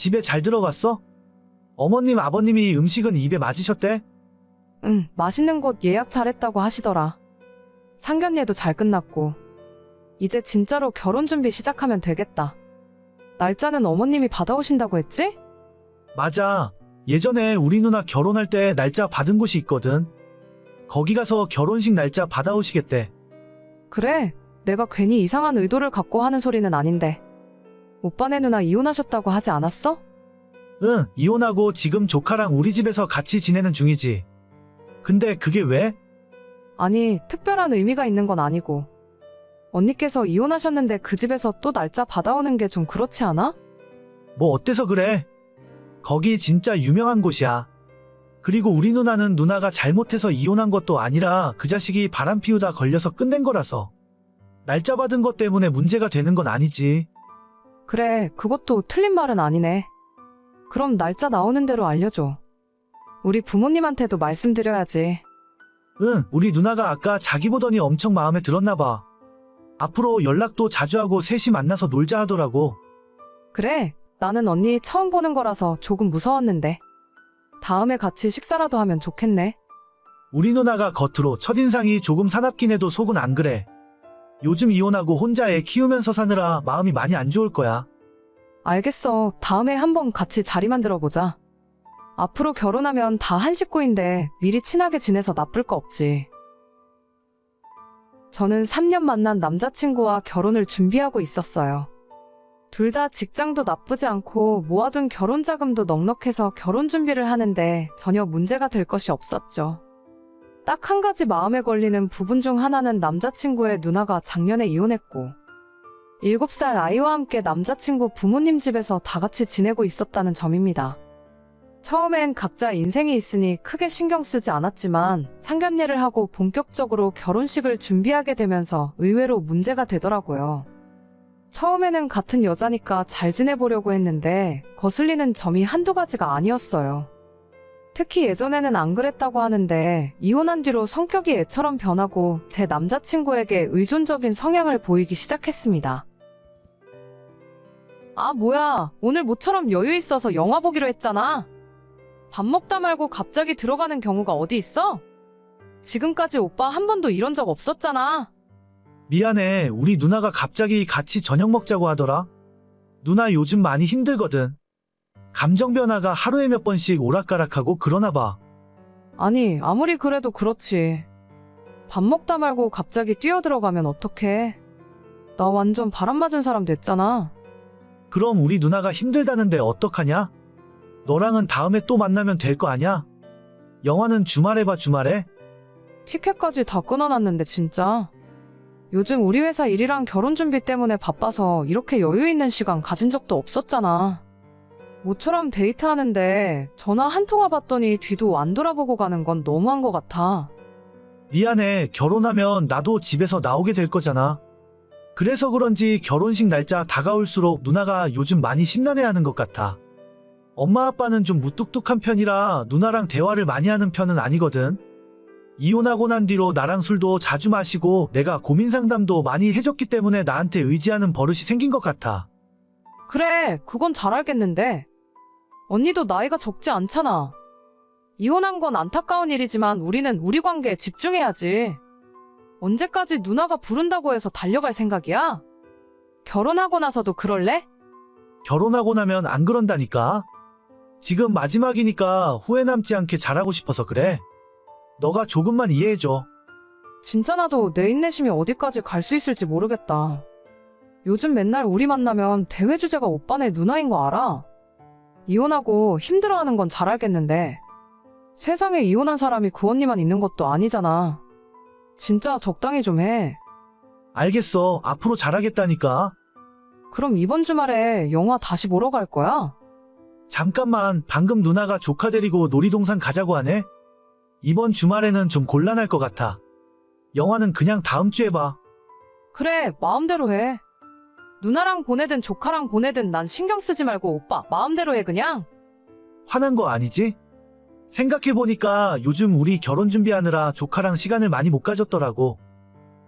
집에 잘 들어갔어? 어머님, 아버님이 음식은 입에 맞으셨대? 응, 맛있는 곳 예약 잘했다고 하시더라. 상견례도 잘 끝났고. 이제 진짜로 결혼 준비 시작하면 되겠다. 날짜는 어머님이 받아오신다고 했지? 맞아. 예전에 우리 누나 결혼할 때 날짜 받은 곳이 있거든. 거기 가서 결혼식 날짜 받아오시겠대. 그래, 내가 괜히 이상한 의도를 갖고 하는 소리는 아닌데. 오빠네 누나 이혼하셨다고 하지 않았어? 응, 이혼하고 지금 조카랑 우리 집에서 같이 지내는 중이지. 근데 그게 왜? 아니, 특별한 의미가 있는 건 아니고. 언니께서 이혼하셨는데 그 집에서 또 날짜 받아오는 게 좀 그렇지 않아? 뭐 어때서 그래? 거기 진짜 유명한 곳이야. 그리고 우리 누나는 누나가 잘못해서 이혼한 것도 아니라 그 자식이 바람 피우다 걸려서 끝낸 거라서. 날짜 받은 것 때문에 문제가 되는 건 아니지. 그래, 그것도 틀린 말은 아니네. 그럼 날짜 나오는 대로 알려줘. 우리 부모님한테도 말씀드려야지. 응, 우리 누나가 아까 자기 보더니 엄청 마음에 들었나 봐. 앞으로 연락도 자주 하고 셋이 만나서 놀자 하더라고. 그래, 나는 언니 처음 보는 거라서 조금 무서웠는데. 다음에 같이 식사라도 하면 좋겠네. 우리 누나가 겉으로 첫인상이 조금 사납긴 해도 속은 안 그래. 요즘 이혼하고 혼자 애 키우면서 사느라 마음이 많이 안 좋을 거야. 알겠어. 다음에 한번 같이 자리 만들어 보자. 앞으로 결혼하면 다 한 식구인데 미리 친하게 지내서 나쁠 거 없지. 저는 3년 만난 남자친구와 결혼을 준비하고 있었어요. 둘 다 직장도 나쁘지 않고 모아둔 결혼 자금도 넉넉해서 결혼 준비를 하는데 전혀 문제가 될 것이 없었죠. 딱 한 가지 마음에 걸리는 부분 중 하나는 남자친구의 누나가 작년에 이혼했고, 7살 아이와 함께 남자친구 부모님 집에서 다 같이 지내고 있었다는 점입니다. 처음엔 각자 인생이 있으니 크게 신경 쓰지 않았지만 상견례를 하고 본격적으로 결혼식을 준비하게 되면서 의외로 문제가 되더라고요. 처음에는 같은 여자니까 잘 지내보려고 했는데 거슬리는 점이 한두 가지가 아니었어요. 특히 예전에는 안 그랬다고 하는데 이혼한 뒤로 성격이 애처럼 변하고 제 남자친구에게 의존적인 성향을 보이기 시작했습니다. 아, 뭐야. 오늘 모처럼 여유 있어서 영화 보기로 했잖아. 밥 먹다 말고 갑자기 들어가는 경우가 어디 있어? 지금까지 오빠 한 번도 이런 적 없었잖아. 미안해. 우리 누나가 갑자기 같이 저녁 먹자고 하더라. 누나 요즘 많이 힘들거든. 감정 변화가 하루에 몇 번씩 오락가락하고 그러나 봐. 아니, 아무리 그래도 그렇지. 밥 먹다 말고 갑자기 뛰어들어가면 어떡해. 나 완전 바람 맞은 사람 됐잖아. 그럼 우리 누나가 힘들다는데 어떡하냐? 너랑은 다음에 또 만나면 될 거 아냐? 영화는 주말에 봐 주말에? 티켓까지 다 끊어놨는데 진짜. 요즘 우리 회사 일이랑 결혼 준비 때문에 바빠서 이렇게 여유 있는 시간 가진 적도 없었잖아. 모처럼 데이트하는데 전화 한 통화 받더니 뒤도 안 돌아보고 가는 건 너무한 것 같아. 미안해. 결혼하면 나도 집에서 나오게 될 거잖아. 그래서 그런지 결혼식 날짜 다가올수록 누나가 요즘 많이 심란해하는 것 같아. 엄마 아빠는 좀 무뚝뚝한 편이라 누나랑 대화를 많이 하는 편은 아니거든. 이혼하고 난 뒤로 나랑 술도 자주 마시고 내가 고민 상담도 많이 해줬기 때문에 나한테 의지하는 버릇이 생긴 것 같아. 그래, 그건 잘 알겠는데. 언니도 나이가 적지 않잖아. 이혼한 건 안타까운 일이지만 우리는 우리 관계에 집중해야지. 언제까지 누나가 부른다고 해서 달려갈 생각이야? 결혼하고 나서도 그럴래? 결혼하고 나면 안 그런다니까. 지금 마지막이니까 후회 남지 않게 잘하고 싶어서 그래. 너가 조금만 이해해줘. 진짜 나도 내 인내심이 어디까지 갈 수 있을지 모르겠다. 요즘 맨날 우리 만나면 대회 주제가 오빠네 누나인 거 알아? 이혼하고 힘들어하는 건 잘 알겠는데 세상에 이혼한 사람이 그 언니만 있는 것도 아니잖아. 진짜 적당히 좀 해. 알겠어. 앞으로 잘하겠다니까. 그럼 이번 주말에 영화 다시 보러 갈 거야? 잠깐만, 방금 누나가 조카 데리고 놀이동산 가자고 하네? 이번 주말에는 좀 곤란할 것 같아. 영화는 그냥 다음 주에 봐. 그래, 마음대로 해. 누나랑 보내든 조카랑 보내든 난 신경 쓰지 말고 오빠 마음대로 해 그냥. 화난 거 아니지? 생각해보니까 요즘 우리 결혼 준비하느라 조카랑 시간을 많이 못 가졌더라고.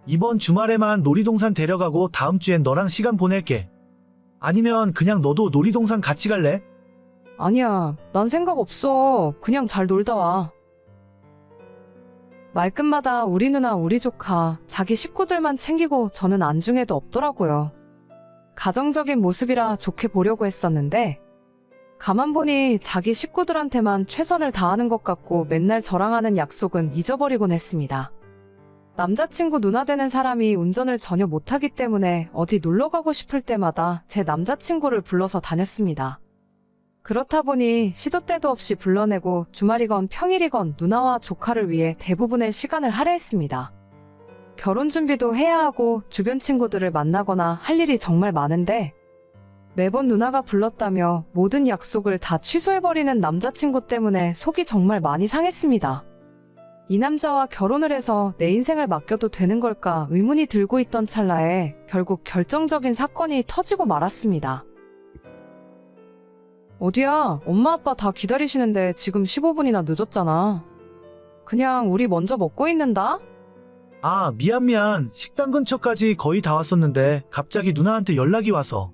이번 주말에만 놀이동산 데려가고 다음 주엔 너랑 시간 보낼게. 아니면 그냥 너도 놀이동산 같이 갈래? 아니야, 난 생각 없어. 그냥 잘 놀다 와. 말끝마다 우리 누나, 우리 조카, 자기 식구들만 챙기고 저는 안중에도 없더라고요. 가정적인 모습이라 좋게 보려고 했었는데, 가만 보니 자기 식구들한테만 최선을 다하는 것 같고 맨날 저랑 하는 약속은 잊어버리곤 했습니다. 남자친구 누나 되는 사람이 운전을 전혀 못하기 때문에 어디 놀러 가고 싶을 때마다 제 남자친구를 불러서 다녔습니다. 그렇다 보니 시도 때도 없이 불러내고 주말이건 평일이건 누나와 조카를 위해 대부분의 시간을 할애했습니다. 결혼 준비도 해야 하고 주변 친구들을 만나거나 할 일이 정말 많은데 매번 누나가 불렀다며 모든 약속을 다 취소해버리는 남자친구 때문에 속이 정말 많이 상했습니다. 이 남자와 결혼을 해서 내 인생을 맡겨도 되는 걸까 의문이 들고 있던 찰나에 결국 결정적인 사건이 터지고 말았습니다. 어디야? 엄마 아빠 다 기다리시는데 지금 15분이나 늦었잖아. 그냥 우리 먼저 먹고 있는다? 아, 미안, 미안. 식당 근처까지 거의 다 왔었는데, 갑자기 누나한테 연락이 와서.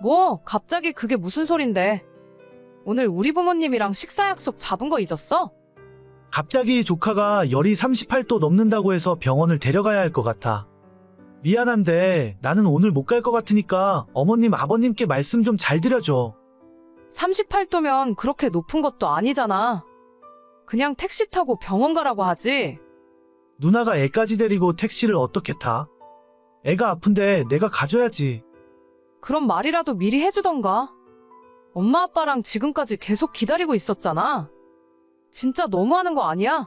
뭐, 갑자기 그게 무슨 소린데? 오늘 우리 부모님이랑 식사 약속 잡은 거 잊었어? 갑자기 조카가 열이 38도 넘는다고 해서 병원을 데려가야 할 것 같아. 미안한데, 나는 오늘 못 갈 것 같으니까 어머님, 아버님께 말씀 좀 잘 드려줘. 38도면 그렇게 높은 것도 아니잖아. 그냥 택시 타고 병원 가라고 하지. 누나가 애까지 데리고 택시를 어떻게 타? 애가 아픈데 내가 가줘야지. 그런 말이라도 미리 해주던가. 엄마 아빠랑 지금까지 계속 기다리고 있었잖아. 진짜 너무하는 거 아니야?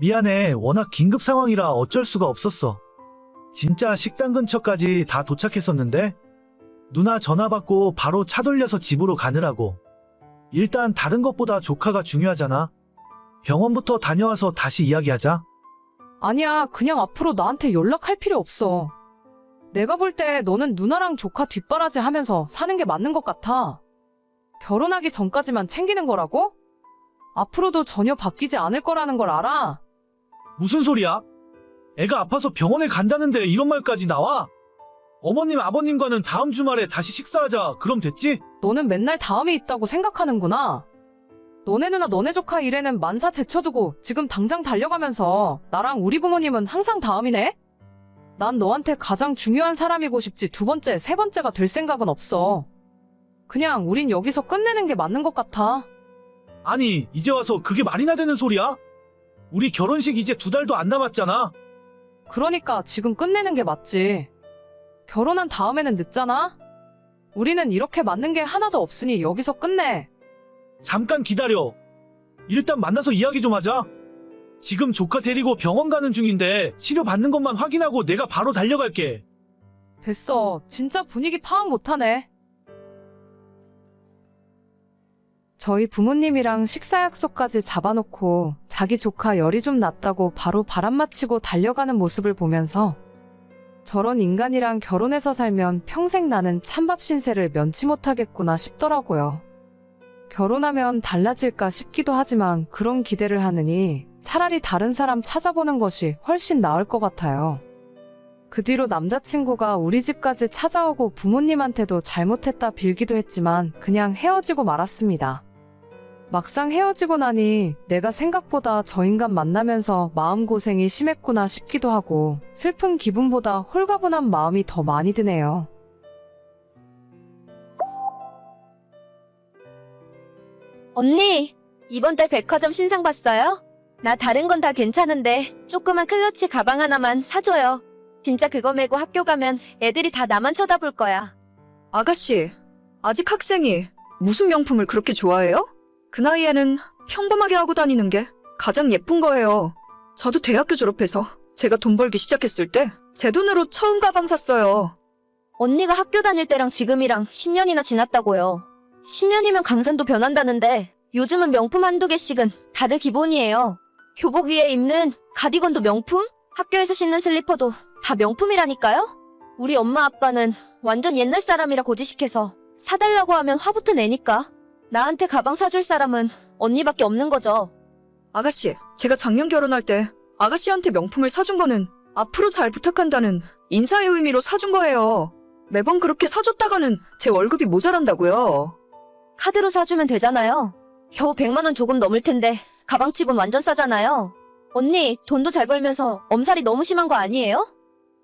미안해. 워낙 긴급 상황이라 어쩔 수가 없었어. 진짜 식당 근처까지 다 도착했었는데 누나 전화 받고 바로 차 돌려서 집으로 가느라고. 일단 다른 것보다 조카가 중요하잖아. 병원부터 다녀와서 다시 이야기하자. 아니야, 그냥 앞으로 나한테 연락할 필요 없어. 내가 볼 때 너는 누나랑 조카 뒷바라지 하면서 사는 게 맞는 것 같아. 결혼하기 전까지만 챙기는 거라고? 앞으로도 전혀 바뀌지 않을 거라는 걸 알아. 무슨 소리야? 애가 아파서 병원에 간다는데 이런 말까지 나와? 어머님 아버님과는 다음 주말에 다시 식사하자. 그럼 됐지? 너는 맨날 다음이 있다고 생각하는구나. 너네 누나 너네 조카 일에는 만사 제쳐두고 지금 당장 달려가면서 나랑 우리 부모님은 항상 다음이네? 난 너한테 가장 중요한 사람이고 싶지 두 번째, 세 번째가 될 생각은 없어. 그냥 우린 여기서 끝내는 게 맞는 것 같아. 아니, 이제 와서 그게 말이나 되는 소리야? 우리 결혼식 이제 두 달도 안 남았잖아. 그러니까 지금 끝내는 게 맞지. 결혼한 다음에는 늦잖아? 우리는 이렇게 맞는 게 하나도 없으니 여기서 끝내. 잠깐 기다려. 일단 만나서 이야기 좀 하자. 지금 조카 데리고 병원 가는 중인데 치료 받는 것만 확인하고 내가 바로 달려갈게. 됐어. 진짜 분위기 파악 못하네. 저희 부모님이랑 식사 약속까지 잡아놓고 자기 조카 열이 좀 났다고 바로 바람 맞히고 달려가는 모습을 보면서 저런 인간이랑 결혼해서 살면 평생 나는 찬밥 신세를 면치 못하겠구나 싶더라고요. 결혼하면 달라질까 싶기도 하지만 그런 기대를 하느니 차라리 다른 사람 찾아보는 것이 훨씬 나을 것 같아요. 그 뒤로 남자친구가 우리 집까지 찾아오고 부모님한테도 잘못했다 빌기도 했지만 그냥 헤어지고 말았습니다. 막상 헤어지고 나니 내가 생각보다 저 인간 만나면서 마음고생이 심했구나 싶기도 하고 슬픈 기분보다 홀가분한 마음이 더 많이 드네요. 언니, 이번 달 백화점 신상 봤어요? 나 다른 건 다 괜찮은데 조그만 클러치 가방 하나만 사줘요. 진짜 그거 메고 학교 가면 애들이 다 나만 쳐다볼 거야. 아가씨, 아직 학생이 무슨 명품을 그렇게 좋아해요? 그 나이에는 평범하게 하고 다니는 게 가장 예쁜 거예요. 저도 대학교 졸업해서 제가 돈 벌기 시작했을 때 제 돈으로 처음 가방 샀어요. 언니가 학교 다닐 때랑 지금이랑 10년이나 지났다고요. 10년이면 강산도 변한다는데 요즘은 명품 한두 개씩은 다들 기본이에요. 교복 위에 입는 가디건도 명품? 학교에서 신는 슬리퍼도 다 명품이라니까요? 우리 엄마 아빠는 완전 옛날 사람이라 고지식해서 사달라고 하면 화부터 내니까 나한테 가방 사줄 사람은 언니밖에 없는 거죠. 아가씨, 제가 작년 결혼할 때 아가씨한테 명품을 사준 거는 앞으로 잘 부탁한다는 인사의 의미로 사준 거예요. 매번 그렇게 사줬다가는 제 월급이 모자란다고요. 카드로 사주면 되잖아요. 겨우 100만 원 조금 넘을 텐데 가방치곤 완전 싸잖아요. 언니, 돈도 잘 벌면서 엄살이 너무 심한 거 아니에요?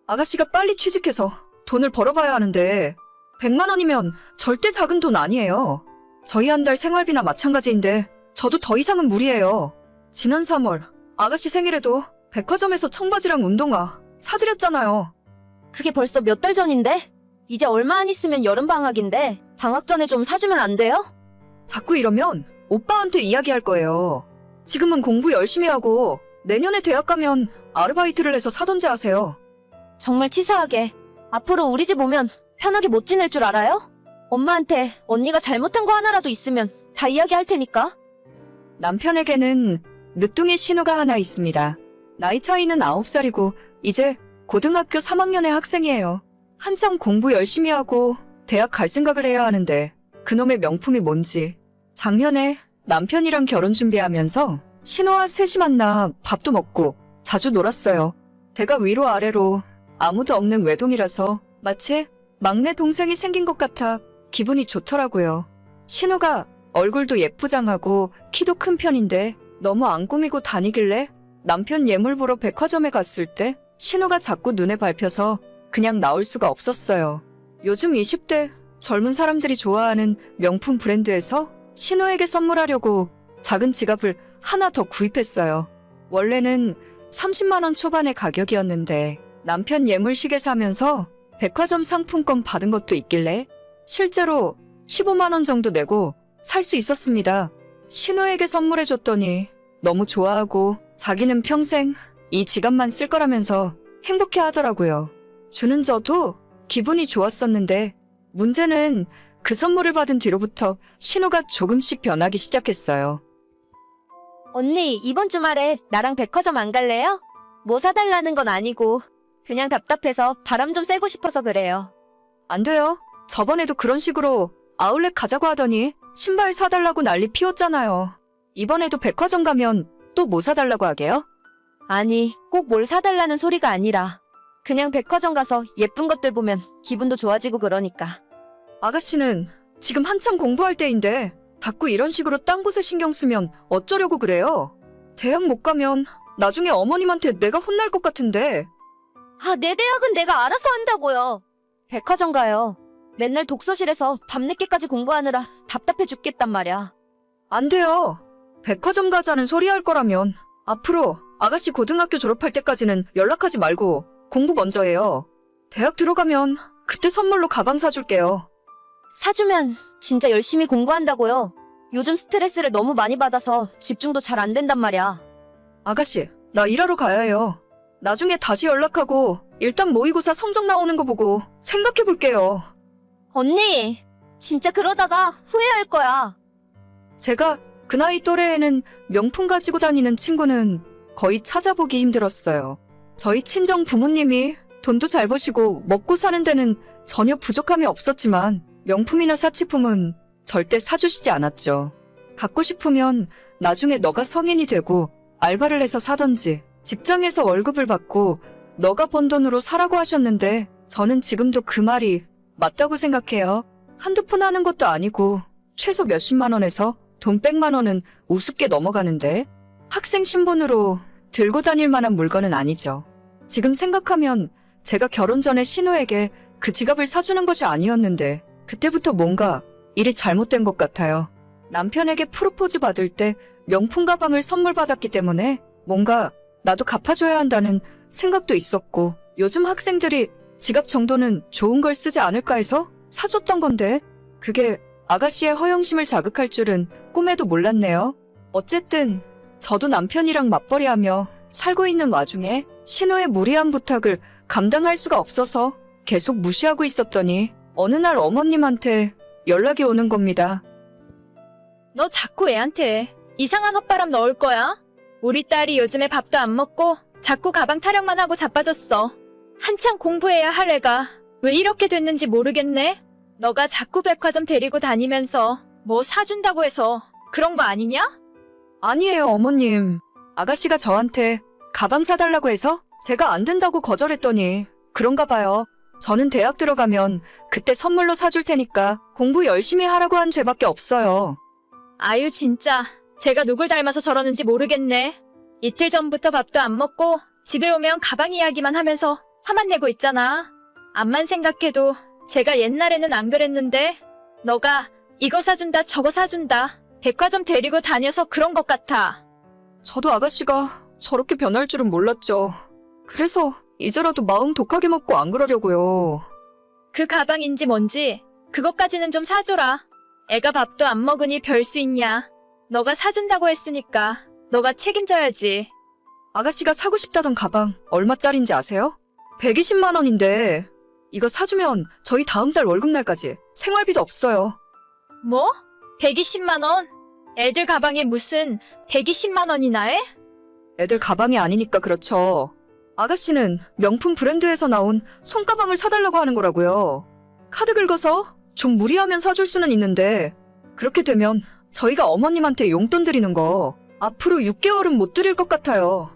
아가씨가 빨리 취직해서 돈을 벌어봐야 하는데 100만 원이면 절대 작은 돈 아니에요. 저희 한 달 생활비나 마찬가지인데 저도 더 이상은 무리예요. 지난 3월 아가씨 생일에도 백화점에서 청바지랑 운동화 사드렸잖아요. 그게 벌써 몇 달 전인데? 이제 얼마 안 있으면 여름방학인데 방학 전에 좀 사주면 안 돼요? 자꾸 이러면 오빠한테 이야기할 거예요. 지금은 공부 열심히 하고 내년에 대학 가면 아르바이트를 해서 사던지 하세요. 정말 치사하게. 앞으로 우리 집 오면 편하게 못 지낼 줄 알아요? 엄마한테 언니가 잘못한 거 하나라도 있으면 다 이야기할 테니까. 남편에게는 늦둥이 신우가 하나 있습니다. 나이 차이는 9살이고 이제 고등학교 3학년의 학생이에요. 한창 공부 열심히 하고 대학 갈 생각을 해야 하는데 그놈의 명품이 뭔지. 작년에 남편이랑 결혼 준비하면서 신우와 셋이 만나 밥도 먹고 자주 놀았어요. 제가 위로 아래로 아무도 없는 외동이라서 마치 막내 동생이 생긴 것 같아 기분이 좋더라고요. 신우가 얼굴도 예쁘장하고 키도 큰 편인데 너무 안 꾸미고 다니길래 남편 예물 보러 백화점에 갔을 때 신우가 자꾸 눈에 밟혀서 그냥 나올 수가 없었어요. 요즘 20대 젊은 사람들이 좋아하는 명품 브랜드에서 신우에게 선물하려고 작은 지갑을 하나 더 구입했어요. 원래는 30만원 초반의 가격이었는데 남편 예물 시계 사면서 백화점 상품권 받은 것도 있길래 실제로 15만원 정도 내고 살 수 있었습니다. 신우에게 선물해줬더니 너무 좋아하고 자기는 평생 이 지갑만 쓸 거라면서 행복해 하더라고요. 주는 저도 기분이 좋았었는데 문제는 그 선물을 받은 뒤로부터 신우가 조금씩 변하기 시작했어요. 언니, 이번 주말에 나랑 백화점 안 갈래요? 뭐 사달라는 건 아니고 그냥 답답해서 바람 좀 쐬고 싶어서 그래요. 안 돼요. 저번에도 그런 식으로 아울렛 가자고 하더니 신발 사달라고 난리 피웠잖아요. 이번에도 백화점 가면 또 뭐 사달라고 하게요? 아니, 꼭 뭘 사달라는 소리가 아니라 그냥 백화점 가서 예쁜 것들 보면 기분도 좋아지고 그러니까. 아가씨는 지금 한참 공부할 때인데 자꾸 이런 식으로 딴 곳에 신경 쓰면 어쩌려고 그래요? 대학 못 가면 나중에 어머님한테 내가 혼날 것 같은데 아, 내 대학은 내가 알아서 한다고요. 백화점 가요. 맨날 독서실에서 밤늦게까지 공부하느라 답답해 죽겠단 말이야. 안 돼요. 백화점 가자는 소리 할 거라면 앞으로 아가씨 고등학교 졸업할 때까지는 연락하지 말고 공부 먼저 해요. 대학 들어가면 그때 선물로 가방 사줄게요. 사주면 진짜 열심히 공부한다고요. 요즘 스트레스를 너무 많이 받아서 집중도 잘 안 된단 말이야. 아가씨, 나 일하러 가야 해요. 나중에 다시 연락하고 일단 모의고사 성적 나오는 거 보고 생각해 볼게요. 언니, 진짜 그러다가 후회할 거야. 제가 그 나이 또래에는 명품 가지고 다니는 친구는 거의 찾아보기 힘들었어요. 저희 친정 부모님이 돈도 잘 버시고 먹고 사는 데는 전혀 부족함이 없었지만 명품이나 사치품은 절대 사주시지 않았죠. 갖고 싶으면 나중에 너가 성인이 되고 알바를 해서 사던지 직장에서 월급을 받고 너가 번 돈으로 사라고 하셨는데 저는 지금도 그 말이 맞다고 생각해요. 한두 푼 하는 것도 아니고 최소 몇십만 원에서 돈 백만 원은 우습게 넘어가는데 학생 신분으로 들고 다닐 만한 물건은 아니죠. 지금 생각하면 제가 결혼 전에 신우에게 그 지갑을 사주는 것이 아니었는데 그때부터 뭔가 일이 잘못된 것 같아요. 남편에게 프로포즈 받을 때 명품 가방을 선물 받았기 때문에 뭔가 나도 갚아줘야 한다는 생각도 있었고 요즘 학생들이 지갑 정도는 좋은 걸 쓰지 않을까 해서 사줬던 건데 그게 아가씨의 허영심을 자극할 줄은 꿈에도 몰랐네요. 어쨌든 저도 남편이랑 맞벌이하며 살고 있는 와중에 신호의 무리한 부탁을 감당할 수가 없어서 계속 무시하고 있었더니 어느 날 어머님한테 연락이 오는 겁니다. 너 자꾸 애한테 이상한 헛바람 넣을 거야? 우리 딸이 요즘에 밥도 안 먹고 자꾸 가방 타령만 하고 자빠졌어. 한창 공부해야 할 애가 왜 이렇게 됐는지 모르겠네? 너가 자꾸 백화점 데리고 다니면서 뭐 사준다고 해서 그런 거 아니냐? 아니에요, 어머님. 아가씨가 저한테 가방 사달라고 해서 제가 안 된다고 거절했더니 그런가 봐요. 저는 대학 들어가면 그때 선물로 사줄 테니까 공부 열심히 하라고 한 죄밖에 없어요. 아유, 진짜. 제가 누굴 닮아서 저러는지 모르겠네. 이틀 전부터 밥도 안 먹고 집에 오면 가방 이야기만 하면서 화만 내고 있잖아. 암만 생각해도 제가 옛날에는 안 그랬는데 너가 이거 사준다 저거 사준다 백화점 데리고 다녀서 그런 것 같아. 저도 아가씨가 저렇게 변할 줄은 몰랐죠. 그래서 이제라도 마음 독하게 먹고 안 그러려고요. 그 가방인지 뭔지 그것까지는 좀 사줘라. 애가 밥도 안 먹으니 별 수 있냐. 너가 사준다고 했으니까 너가 책임져야지. 아가씨가 사고 싶다던 가방 얼마짜린지 아세요? 120만 원인데 이거 사주면 저희 다음 달 월급날까지 생활비도 없어요. 뭐? 120만 원? 애들 가방에 무슨 120만 원이나 해? 애들 가방이 아니니까 그렇죠. 아가씨는 명품 브랜드에서 나온 손가방을 사달라고 하는 거라고요. 카드 긁어서 좀 무리하면 사줄 수는 있는데 그렇게 되면 저희가 어머님한테 용돈 드리는 거 앞으로 6개월은 못 드릴 것 같아요.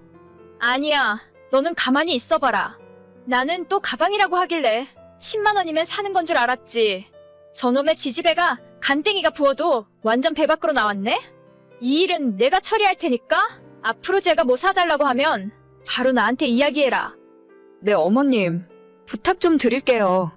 아니야. 너는 가만히 있어봐라. 나는 또 가방이라고 하길래 10만 원이면 사는 건 줄 알았지. 저놈의 지지배가 간땡이가 부어도 완전 배 밖으로 나왔네? 이 일은 내가 처리할 테니까 앞으로 제가 뭐 사달라고 하면 바로 나한테 이야기해라. 네, 어머님. 부탁 좀 드릴게요.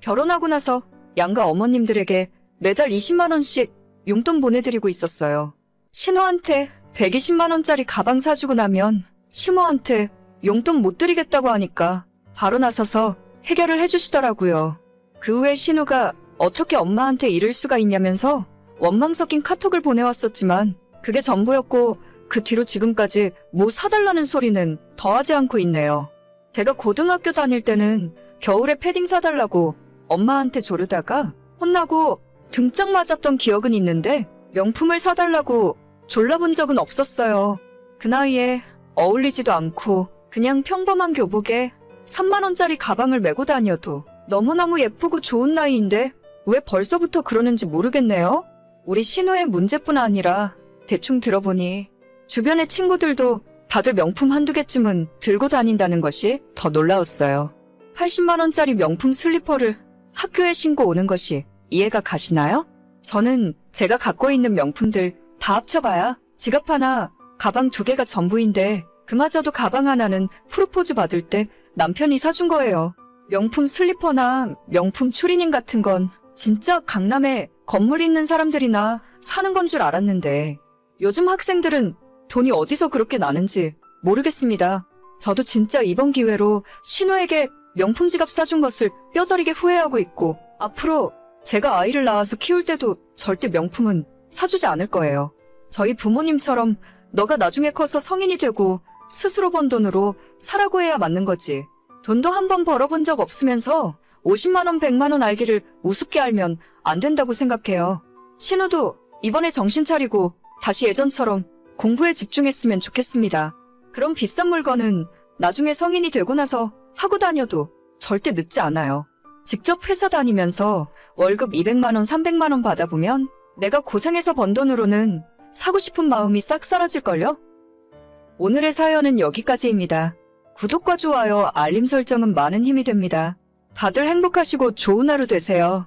결혼하고 나서 양가 어머님들에게 매달 20만원씩 용돈 보내드리고 있었어요. 신호한테 120만원짜리 가방 사주고 나면 시모한테 용돈 못 드리겠다고 하니까 바로 나서서 해결을 해주시더라고요. 그 후에 신우가 어떻게 엄마한테 이럴 수가 있냐면서 원망 섞인 카톡을 보내왔었지만 그게 전부였고 그 뒤로 지금까지 뭐 사달라는 소리는 더하지 않고 있네요. 제가 고등학교 다닐 때는 겨울에 패딩 사달라고 엄마한테 조르다가 혼나고 등짝 맞았던 기억은 있는데 명품을 사달라고 졸라본 적은 없었어요. 그 나이에 어울리지도 않고 그냥 평범한 교복에 3만원짜리 가방을 메고 다녀도 너무너무 예쁘고 좋은 나이인데 왜 벌써부터 그러는지 모르겠네요. 우리 신우의 문제뿐 아니라 대충 들어보니 주변의 친구들도 다들 명품 한두 개쯤은 들고 다닌다는 것이 더 놀라웠어요. 80만원짜리 명품 슬리퍼를 학교에 신고 오는 것이 이해가 가시나요? 저는 제가 갖고 있는 명품들 다 합쳐봐야 지갑 하나, 가방 두 개가 전부인데 그마저도 가방 하나는 프로포즈 받을 때 남편이 사준 거예요. 명품 슬리퍼나 명품 추리닝 같은 건 진짜 강남에 건물 있는 사람들이나 사는 건 줄 알았는데 요즘 학생들은 돈이 어디서 그렇게 나는지 모르겠습니다. 저도 진짜 이번 기회로 신우에게 명품 지갑 사준 것을 뼈저리게 후회하고 있고 앞으로 제가 아이를 낳아서 키울 때도 절대 명품은 사주지 않을 거예요. 저희 부모님처럼 너가 나중에 커서 성인이 되고 스스로 번 돈으로 사라고 해야 맞는 거지. 돈도 한 번 벌어본 적 없으면서 50만원, 100만원 알기를 우습게 알면 안 된다고 생각해요. 신우도 이번에 정신 차리고 다시 예전처럼 공부에 집중했으면 좋겠습니다. 그런 비싼 물건은 나중에 성인이 되고 나서 하고 다녀도 절대 늦지 않아요. 직접 회사 다니면서 월급 200만원, 300만원 받아보면 내가 고생해서 번 돈으로는 사고 싶은 마음이 싹 사라질걸요? 오늘의 사연은 여기까지입니다. 구독과 좋아요, 알림 설정은 많은 힘이 됩니다. 다들 행복하시고 좋은 하루 되세요.